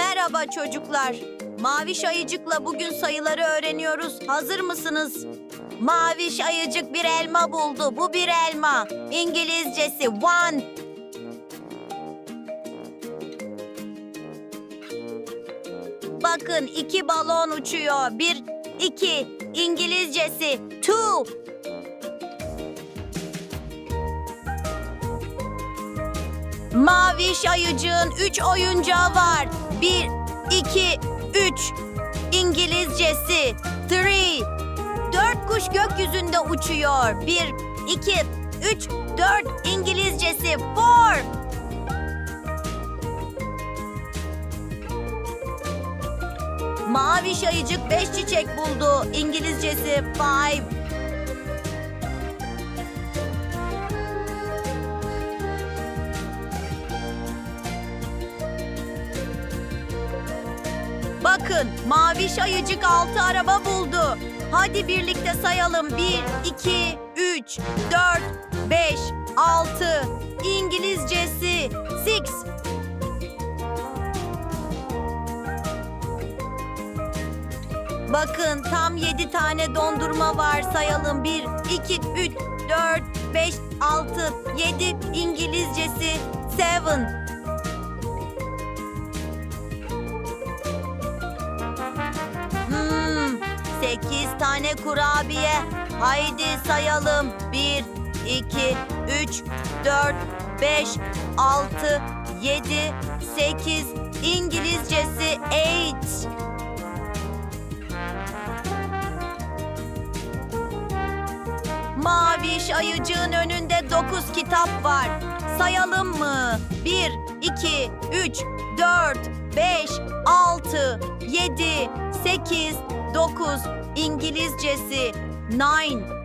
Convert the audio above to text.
Merhaba çocuklar. Maviş ayıcıkla bugün sayıları öğreniyoruz. Hazır mısınız? Maviş ayıcık bir elma buldu. Bu bir elma. İngilizcesi one. Bakın iki balon uçuyor. Bir, iki. İngilizcesi two. Maviş ayıcığın üç oyuncağı var. Bir, iki, üç. İngilizcesi three. Dört kuş gökyüzünde uçuyor. Bir, iki, üç, dört. İngilizcesi four. Maviş ayıcık beş çiçek buldu. İngilizcesi five. Bakın maviş ayıcık altı araba buldu. Hadi birlikte sayalım. Bir, iki, üç, dört, beş, altı. İngilizcesi six. Bakın tam yedi tane dondurma var. Sayalım. Bir, iki, üç, dört, beş, altı, yedi. İngilizcesi seven. Sekiz tane kurabiye. Haydi sayalım. Bir, iki, üç, dört, beş, altı, yedi, sekiz. İngilizcesi eight. Maviş ayıcığın önünde dokuz kitap var. Sayalım mı? Bir, iki, üç, dört, beş, altı, yedi, sekiz, dokuz. İngilizcesi nine.